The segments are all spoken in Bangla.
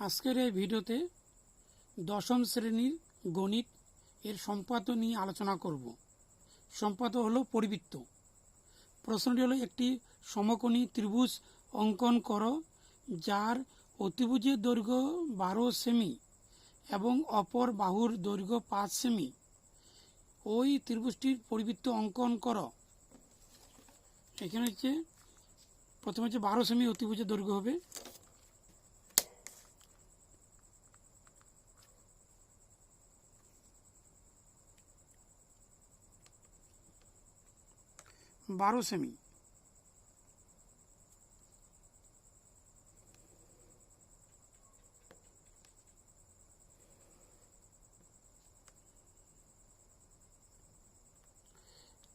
আজকের এই ভিডিওতে দশম শ্রেণির গণিত এর সম্পাদ নিয়ে আলোচনা করব। সম্পাদ হলো পরিবৃত্ত। প্রশ্নটি হলো, একটি সমকোণী ত্রিভুজ অঙ্কন করো, যার অতিভুজের দৈর্ঘ্য বারো সেমি এবং অপর বাহুর দৈর্ঘ্য পাঁচ সেমি। ওই ত্রিভুজটির পরিবৃত্ত অঙ্কন করো। এখানে হচ্ছে, প্রথমে হচ্ছে বারো সেমি অতিভুজের দৈর্ঘ্য হবে। বারো সেমি।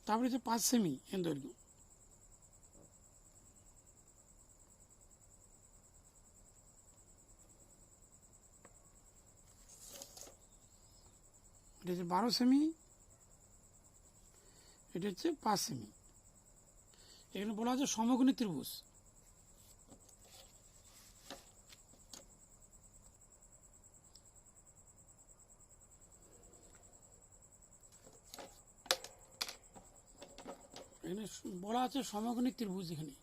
তারপরে হচ্ছে পাঁচ সেমি এর দৈর্ঘ্য। এটা হচ্ছে বারো সেমি, এটা হচ্ছে পাঁচ সেমি। এখানে বলা আছে সমকোণী ত্রিভুজ। এখানে বলা আছে সমকোণী ত্রিভুজ এখানে।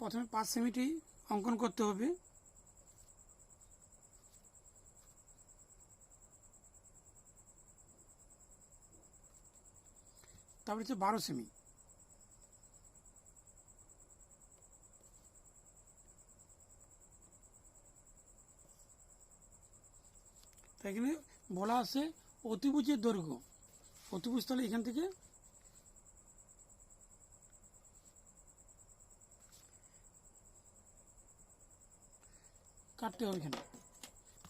প্রথমে পাঁচ সেমিটি অঙ্কন করতে হবে। তারপরে হচ্ছে বারো সেমি। এখানে বলা আছে অতিভুজের দৈর্ঘ্য। অতিভুজ তাহলে এখান থেকে কাটতে হবে এখানে।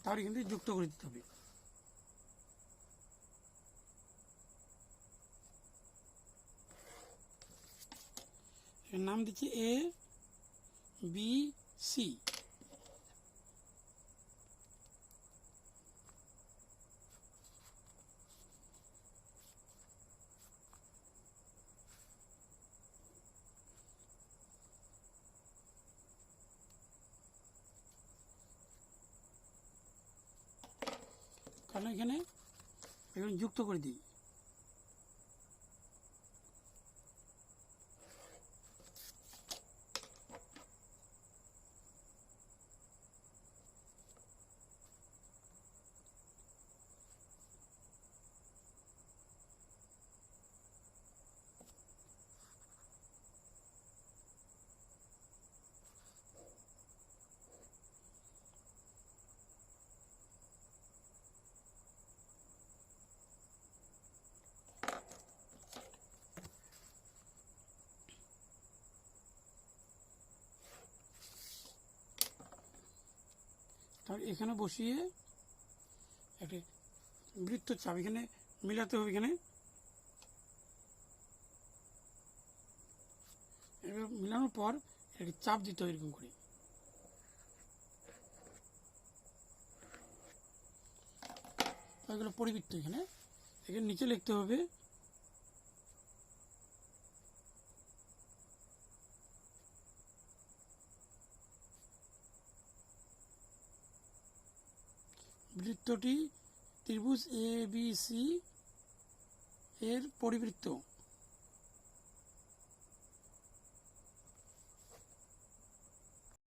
তাহলে কিন্তু যুক্ত করে দিতে হবে। এর নাম দিচ্ছি এ, বি, সি। কারণ এখানে এখানে যুক্ত করে দিই। তারপর এখানে বসিয়ে একটি বৃত্ত চাপ, এখানে মিলাতে হবে এখানে। মিলানোর পর একটি চাপ দিতে হবে এরকম করে। এগুলো পরিবৃত্ত এখানে। এখানে নিচে লিখতে হবে বৃত্তটি ত্রিভুজ এ বি সি এর পরিবৃত্ত।